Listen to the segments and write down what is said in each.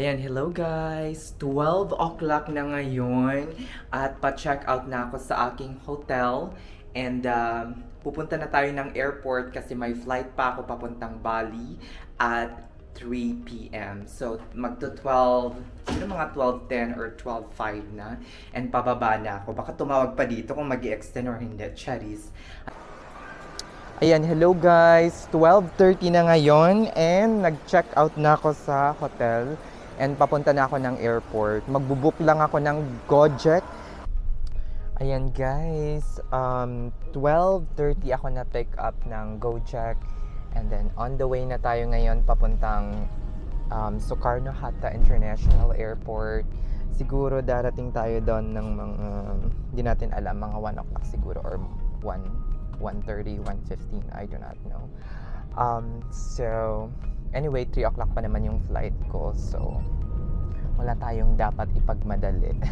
Ayan, hello guys! 12 o'clock na ngayon at pa-check out na ako sa aking hotel and um, pupunta na tayo ng airport kasi may flight pa ako papuntang Bali at 3 p.m. So, magto 12, sino mga 12.10 or 12.05 na and pababa na ako. Baka tumawag pa dito kung mag extend or hindi. Charis. Ayan, hello guys! 12.30 na ngayon and nag-check out na ako sa hotel and papunta na ako ng airport. Magbubook lang ako ng Gojek. Ayan guys, um, 12.30 ako na pick up ng Gojek and then on the way na tayo ngayon papuntang um, Sukarno Hatta International Airport. Siguro darating tayo doon ng mga, hindi natin alam, mga 1 o'clock siguro or 1, 1.30, 1.15, I do not know. Um, so, anyway, 3 o'clock pa naman yung flight ko. So, wala tayong dapat ipagmadali.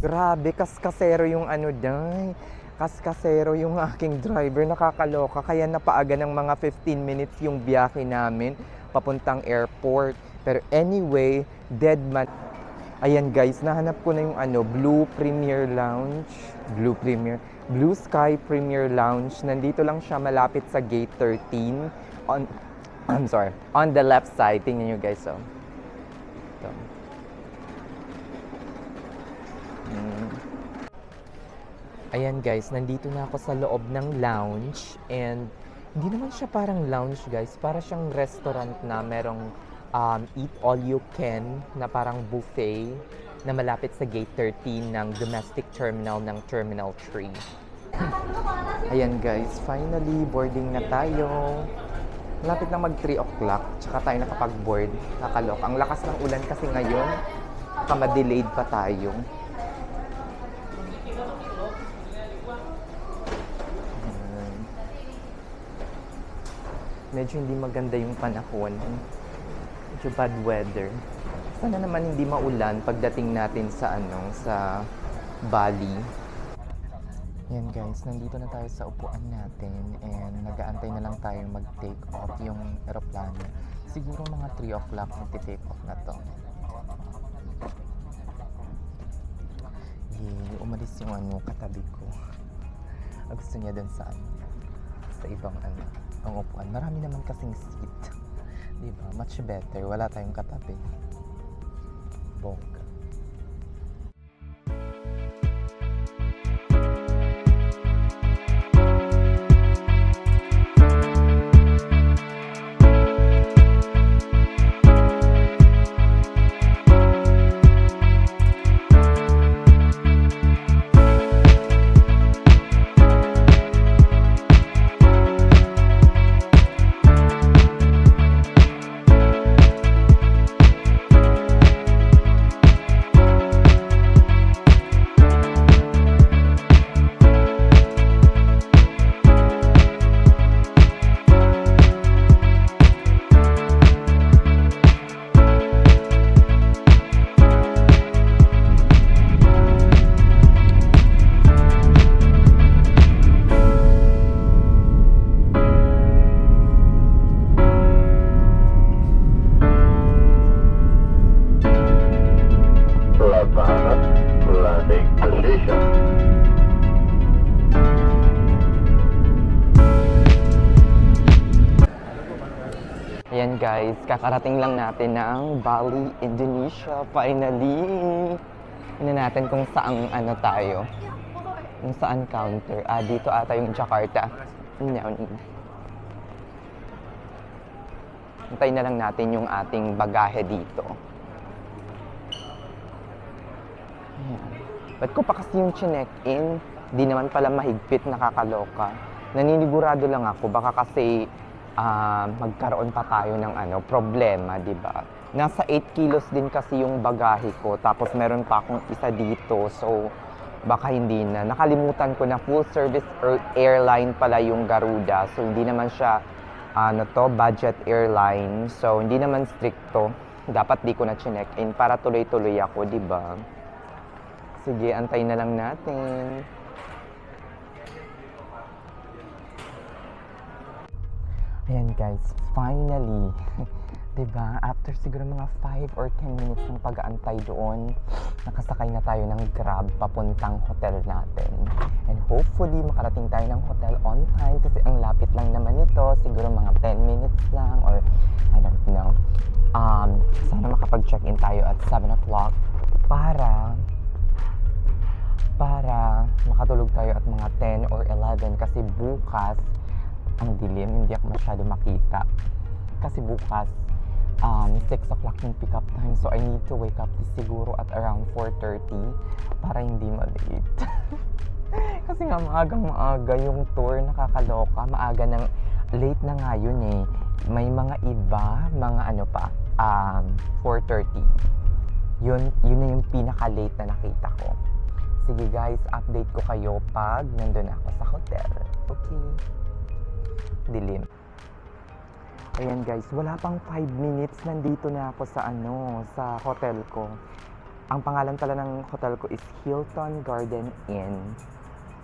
Grabe, kaskasero yung ano day. Kaskasero yung aking driver. Nakakaloka. Kaya napaaga ng mga 15 minutes yung biyahe namin papuntang airport. Pero anyway, dead man. Ayan guys, nahanap ko na yung ano, Blue Premier Lounge. Blue Premier. Blue Sky Premier Lounge. Nandito lang siya malapit sa gate 13. On, I'm sorry. On the left side. Tingnan nyo guys. So. Ito. Mm. Ayan guys, nandito na ako sa loob ng lounge and hindi naman siya parang lounge guys, para siyang restaurant na merong um, eat all you can na parang buffet na malapit sa gate 13 ng domestic terminal ng Terminal 3. Ayan guys, finally boarding na tayo. Malapit na mag 3 o'clock, tsaka tayo nakapag-board. Nakalok. Ang lakas ng ulan kasi ngayon, baka ma-delayed pa tayo. Medyo hindi maganda yung panahon. Medyo bad weather. Sana naman hindi maulan pagdating natin sa ano, sa Bali. Yan guys, nandito na tayo sa upuan natin and nag-aantay na lang tayo mag-take off yung aeroplano. Siguro mga 3 o'clock mag-take off na to. Yay, umalis yung ano, katabi ko. Gusto niya dun sa ano, sa ibang ano, ang upuan. Marami naman kasing seat. Di ba? Much better. Wala tayong katabi. Bongga. Kakarating lang natin ng Bali, Indonesia. Finally! Tignan natin kung saan ano tayo. Kung saan counter. Ah, dito ata yung Jakarta. Yan. Hintayin na lang natin yung ating bagahe dito. Ayan. Ba't ko pa kasi yung chinek-in? Di naman pala mahigpit, nakakaloka. Naninigurado lang ako, baka kasi ah, magkaroon pa tayo ng ano, problema, di ba? Nasa 8 kilos din kasi yung bagahe ko, tapos meron pa akong isa dito, so baka hindi na. Nakalimutan ko na full service air- airline pala yung Garuda, so hindi naman siya ano to, budget airline, so hindi naman stricto. Dapat di ko na chinek in para tuloy-tuloy ako, di ba? Sige, antayin na lang natin. Ayan guys, finally, 'di ba? After siguro mga 5 or 10 minutes ng pag-aantay doon, nakasakay na tayo ng Grab papuntang hotel natin. And hopefully, makarating tayo ng hotel on time kasi ang lapit lang naman nito, siguro mga 10 minutes lang or I don't know. Um, sana makapag-check-in tayo at 7 o'clock para para makatulog tayo at mga 10 or 11 kasi bukas ang dilim, hindi ako masyado makita. Kasi bukas, um, 6 o'clock yung pick-up time. So, I need to wake up siguro at around 4.30 para hindi ma-late. kasi nga maagang maaga yung tour, nakakaloka. Maaga ng, late na nga yun eh. May mga iba, mga ano pa, um, 4.30. Yun, yun na yung pinaka-late na nakita ko. Sige guys, update ko kayo pag nandun ako sa hotel. Okay? Dilim. Ayan guys, wala pang 5 minutes nandito na ako sa ano, sa hotel ko. Ang pangalan pala ng hotel ko is Hilton Garden Inn.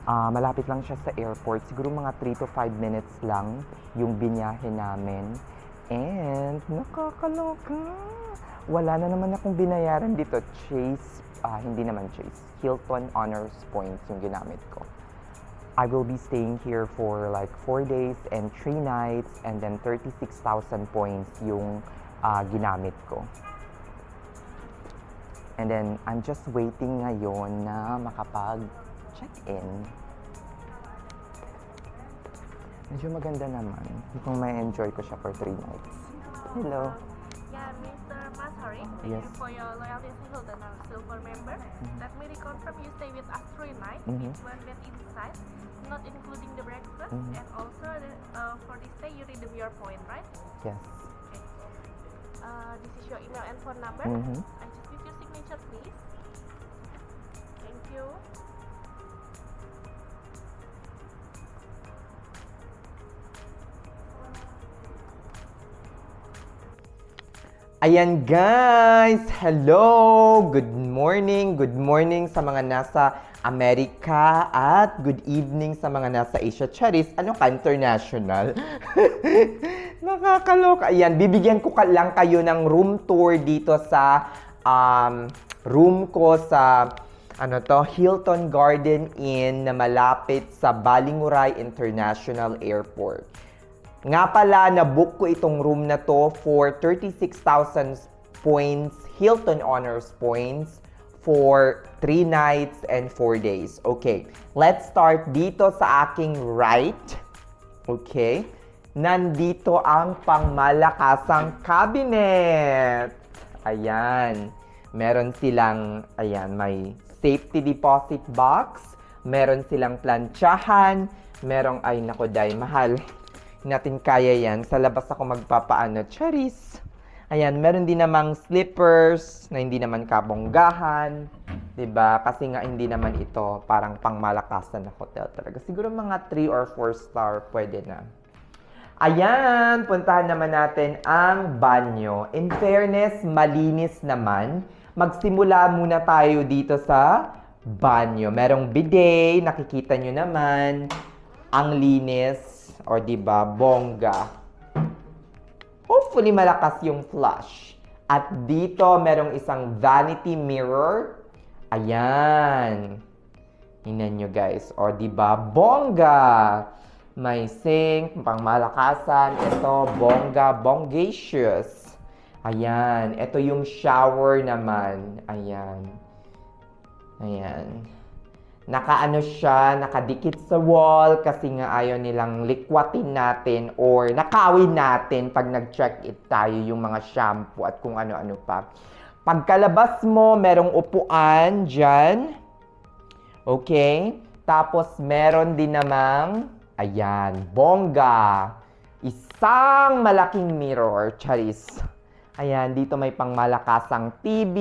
Ah, malapit lang siya sa airport. Siguro mga 3 to 5 minutes lang yung binyahe namin. And nakakaloka. Wala na naman akong binayaran dito. Chase, ah, hindi naman Chase. Hilton Honors Points yung ginamit ko. I will be staying here for like 4 days and 3 nights and then 36,000 points yung ah, ginamit ko. And then, I'm just waiting ngayon na makapag-check-in. Medyo maganda naman. Mukhang may enjoy ko siya for 3 nights. Hello. Yeah, Mr. Masari, thank Yes. you for your loyalty to Hilton and Silver member. Let me reconfirm you stay with us three nights Mhm. with one bed inside, not including the breakfast, Mhm. and also the, uh, for this stay you redeem your point, right? Yes. Okay. Uh, this is your email and phone number. Mhm. I just need your signature, please. Ayan guys! Hello! Good morning! Good morning sa mga nasa Amerika at good evening sa mga nasa Asia. Charis, ano ka? International? Nakakaloka. Ayan, bibigyan ko lang kayo ng room tour dito sa um, room ko sa ano to, Hilton Garden Inn na malapit sa Balinguray International Airport. Nga pala, na-book ko itong room na to for 36,000 points, Hilton Honors points, for 3 nights and 4 days. Okay, let's start dito sa aking right. Okay, nandito ang pangmalakasang cabinet. Ayan, meron silang, ayan, may safety deposit box, meron silang plantsahan, merong, ay nako, day, mahal natin kaya yan. Sa labas ako magpapaano, charis. Ayan, meron din namang slippers na hindi naman kabonggahan. 'di ba Kasi nga hindi naman ito parang pangmalakasan na hotel talaga. Siguro mga 3 or 4 star pwede na. Ayan, puntahan naman natin ang banyo. In fairness, malinis naman. Magsimula muna tayo dito sa banyo. Merong bidet, nakikita nyo naman. Ang linis, o di ba bongga. Hopefully malakas yung flush. At dito, merong isang vanity mirror. Ayan. Tingnan nyo guys. O di ba bongga. May sink, pang malakasan. Ito, bongga, bongacious. Ayan. Ito yung shower naman. Ayan. Ayan. Nakaano siya, nakadikit sa wall kasi nga ayaw nilang likwatin natin or nakawin natin pag nag-check it tayo yung mga shampoo at kung ano-ano pa. Pagkalabas mo, merong upuan dyan. Okay? Tapos meron din namang, ayan, bongga. Isang malaking mirror, charis. Ayan, dito may pangmalakasang TV.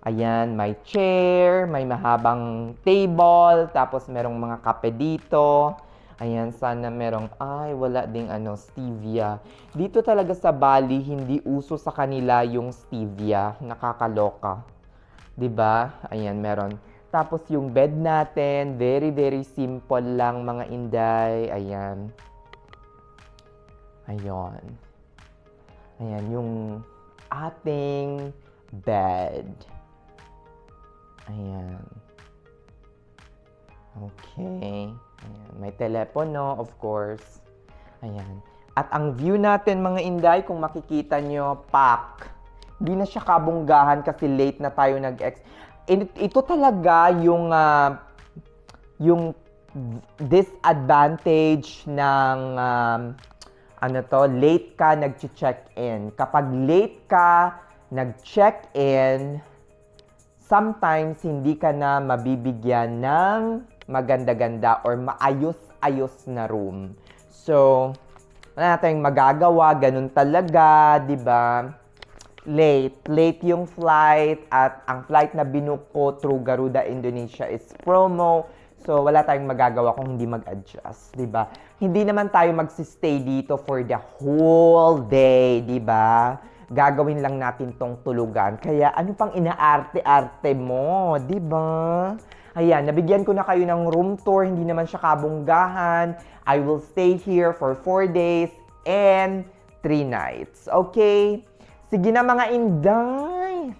Ayan, may chair, may mahabang table, tapos merong mga kape dito. Ayan, sana merong, ay, wala ding ano, stevia. Dito talaga sa Bali, hindi uso sa kanila yung stevia. Nakakaloka. ba? Ayan, meron. Tapos yung bed natin, very, very simple lang mga inday. Ayan. Ayon. Ayan, yung ating bed. Ayan. Okay. Ayan. May telepono, of course. Ayan. At ang view natin, mga inday, kung makikita nyo, pack. Hindi na siya kabunggahan kasi late na tayo nag-ex. Ito talaga yung ah, yung disadvantage ng um, ano to, late ka nag-check-in. Kapag late ka nag-check-in, sometimes hindi ka na mabibigyan ng maganda-ganda or maayos-ayos na room. So, wala na tayong magagawa, ganun talaga, di ba? Late. Late yung flight at ang flight na binook ko through Garuda Indonesia is promo. So, wala tayong magagawa kung hindi mag-adjust, di ba? Hindi naman tayo magsistay dito for the whole day, di ba? Gagawin lang natin tong tulugan. Kaya ano pang inaarte-arte mo, di ba? Ayan, nabigyan ko na kayo ng room tour. Hindi naman siya kabunggahan. I will stay here for 4 days and 3 nights. Okay? Sige na mga inday!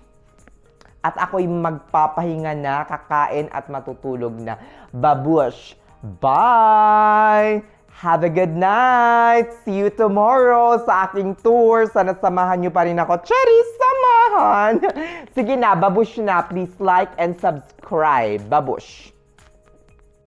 At ako'y magpapahinga na, kakain at matutulog na. Babush! Bye! Have a good night! See you tomorrow sa aking tour. Sana samahan nyo pa rin ako. Cherry, samahan! Sige na, babush na. Please like and subscribe. Babush!